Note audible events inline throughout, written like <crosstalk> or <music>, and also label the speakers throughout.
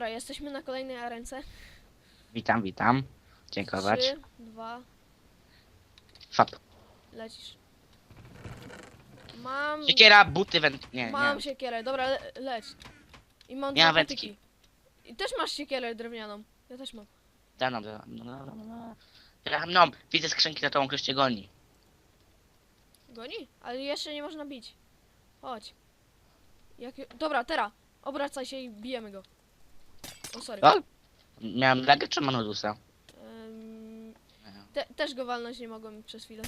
Speaker 1: Dobra, jesteśmy na kolejnej arence.
Speaker 2: Witam, witam. Dziękować.
Speaker 1: Trzy, dwa,
Speaker 2: Fap.
Speaker 1: lecisz. Mam...
Speaker 2: Siekiera, buty, węd... Nie,
Speaker 1: Mam
Speaker 2: nie.
Speaker 1: siekierę, dobra, le leć. I mam
Speaker 2: Ja
Speaker 1: dwa
Speaker 2: wędki.
Speaker 1: patyki. I też masz siekierę drewnianą. Ja też mam.
Speaker 2: Da, no, da, no, no, no, no. Ja, no, widzę skrzynki za tobą, ktoś cię goni.
Speaker 1: Goni? Ale jeszcze nie można bić. Chodź. Jak... Dobra, teraz. Obracaj się i bijemy go. O, sorry.
Speaker 2: O! Miałem lagę czy Manodusa?
Speaker 1: Ym, te, też go walnąć nie mogłem przez chwilę.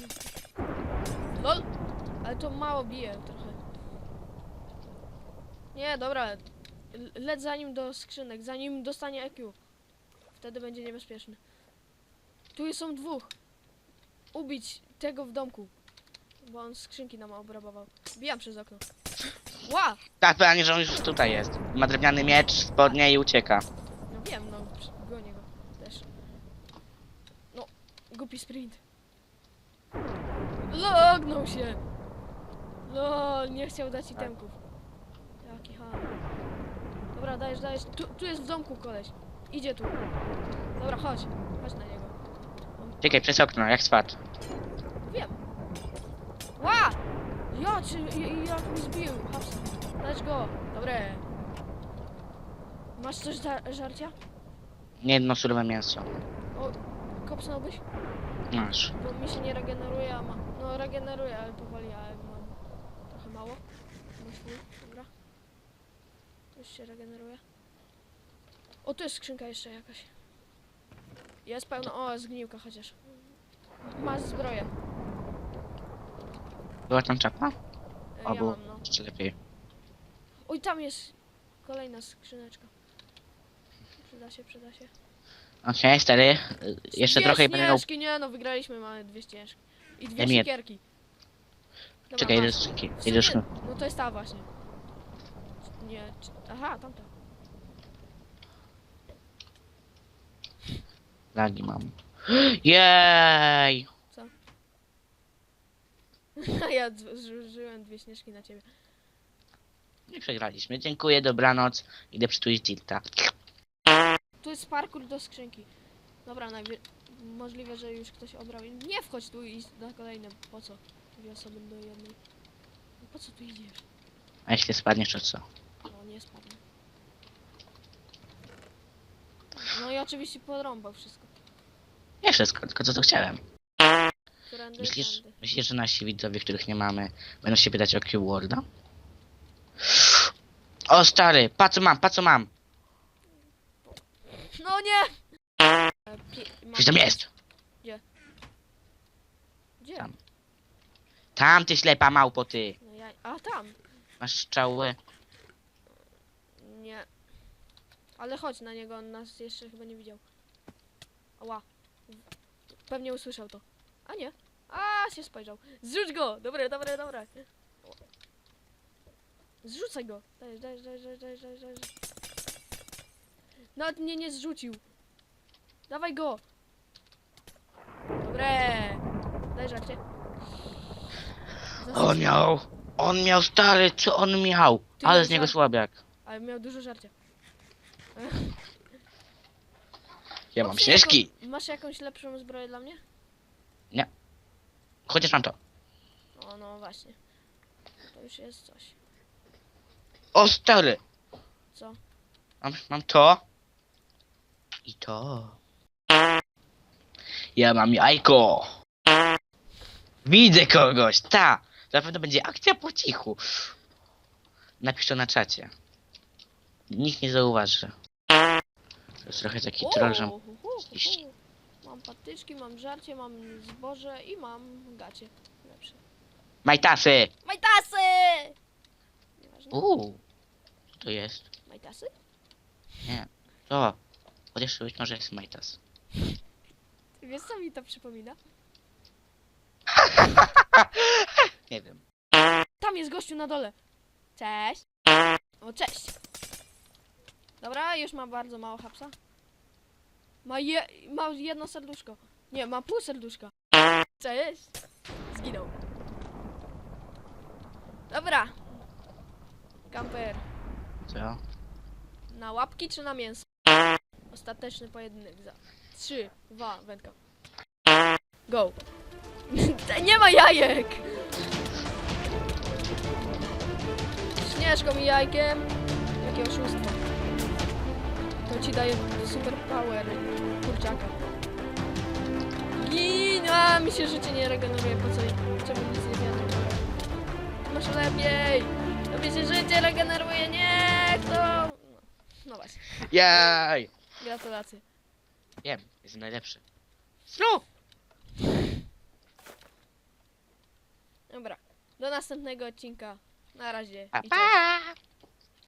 Speaker 1: LOL! Ale to mało bije trochę. Nie, dobra. L- Leć za nim do skrzynek, zanim dostanie EQ. Wtedy będzie niebezpieczny. Tu są dwóch. Ubić tego w domku. Bo on skrzynki nam obrabował. Bijam przez okno. Ła!
Speaker 2: Tak, pytanie, że on już tutaj jest. Ma drewniany miecz, spodnie i ucieka.
Speaker 1: No wiem, no gonię go też. No, głupi sprint. Lognął się! Lol, nie chciał dać itemków. Jaki ham. Dobra, dajesz, dajesz. Tu, tu jest w domku koleś. Idzie tu. Dobra, chodź. Chodź na niego.
Speaker 2: Czekaj, przez okno, jak spadł.
Speaker 1: Wiem. Ła! Ja, czy jak mi zbił? Hapsa. Let's go. Dobre. Masz coś za żarcia?
Speaker 2: Nie jedno surowe mięso.
Speaker 1: O, kopsnąłbyś?
Speaker 2: Masz.
Speaker 1: Bo mi się nie regeneruje, a ma... No regeneruje, ale powoli, ale mam trochę mało. Full, dobra. Już się regeneruje. O, tu jest skrzynka jeszcze jakaś. Jest pełno... O, zgniłka chociaż. Masz zbroję.
Speaker 2: Była tam czapa?
Speaker 1: E, Ja
Speaker 2: Albo
Speaker 1: mam, no.
Speaker 2: jeszcze lepiej.
Speaker 1: Oj, tam jest kolejna skrzyneczka. Przyda się, przyda się.
Speaker 2: Okej, stary. y, Jeszcze trochę i będę miał...
Speaker 1: ścieżki, nie no, wygraliśmy, mamy dwie ścieżki. I dwie
Speaker 2: Emir.
Speaker 1: siekierki. Dobra,
Speaker 2: Czekaj,
Speaker 1: masz.
Speaker 2: idę z skrzynki.
Speaker 1: W
Speaker 2: Idę do
Speaker 1: sumie-
Speaker 2: skrzynki.
Speaker 1: No to jest ta właśnie. Nie, czy- aha, tamta.
Speaker 2: Lagi mam. <gasps> Jej! <laughs>
Speaker 1: ja d- zużyłem dwie śnieżki na ciebie.
Speaker 2: Nie przegraliśmy. Dziękuję, dobranoc. Idę przytulić Tilta.
Speaker 1: Tu jest parkour do skrzynki. Dobra, najwie... możliwe, że już ktoś obrał. Nie wchodź tu i na kolejne. Po co? Dwie osoby do jednej. No Po co tu idziesz?
Speaker 2: A jeśli spadniesz, to co?
Speaker 1: No nie spadnę. No i oczywiście podrąbał wszystko.
Speaker 2: Nie wszystko, tylko co to chciałem. Myślisz, myślisz, że nasi widzowie, których nie mamy, będą się pytać o Q-Worda? O stary, pa co mam, pa co mam!
Speaker 1: No nie! E, mam-
Speaker 2: Coś tam jest!
Speaker 1: Gdzie?
Speaker 2: Tam. Tam ty ślepa małpo ty!
Speaker 1: No ja... A tam!
Speaker 2: Masz strzały.
Speaker 1: Nie. Ale chodź na niego, on nas jeszcze chyba nie widział. Ała. Pewnie usłyszał to. A nie. A się spojrzał. Zrzuć go! Dobre, dobre, dobre. Zrzucaj go. Dajesz, dajesz, dajesz, dajesz, dajesz, dajesz. Nawet mnie nie zrzucił. Dawaj go. Dobre. Daj żarcie.
Speaker 2: On miał, on miał stary, co on miał?
Speaker 1: Ty
Speaker 2: Ale z niego
Speaker 1: żart.
Speaker 2: słabiak.
Speaker 1: Ale miał dużo żarcia.
Speaker 2: Ja mam
Speaker 1: Masz jaką- Masz jakąś lepszą zbroję dla mnie?
Speaker 2: Chociaż mam to.
Speaker 1: O, no właśnie. To już jest coś.
Speaker 2: O stary!
Speaker 1: Co?
Speaker 2: Mam, mam to. I to. Ja mam jajko. Widzę kogoś, ta. Na pewno będzie akcja po cichu. Napisz to na czacie. Nikt nie zauważy. To jest trochę taki troll, że...
Speaker 1: Mam patyczki, mam żarcie, mam zboże i mam gacie. Lepsze.
Speaker 2: Majtasy!
Speaker 1: Majtasy! Nieważne.
Speaker 2: Uuu. Co to jest?
Speaker 1: Majtasy?
Speaker 2: To. Chociaż być może jest majtas.
Speaker 1: Wiesz co mi to przypomina? <laughs>
Speaker 2: Nie wiem.
Speaker 1: Tam jest gościu na dole. Cześć. O, cześć. Dobra, już ma bardzo mało hapsa. Ma, je, ma jedno serduszko. Nie, ma pół serduszka. Cześć. Zginął. Dobra. Kamper.
Speaker 2: Co?
Speaker 1: Na łapki czy na mięso? Ostateczny pojedynek za 3, 2, wędka. Go. <laughs> Nie ma jajek! Śnieżką i jajkiem. Jakie oszustwo. Ci daje super power kurczaka. Gin! A, mi się życie nie regeneruje, po co? Czemu nic nie zjadłem? Masz lepiej! Tobie się życie regeneruje, nie! To... No, no właśnie,
Speaker 2: Jej!
Speaker 1: gratulacje.
Speaker 2: Wiem, jestem najlepszy. Znów!
Speaker 1: Dobra, do następnego odcinka. Na razie.
Speaker 2: Pa, pa!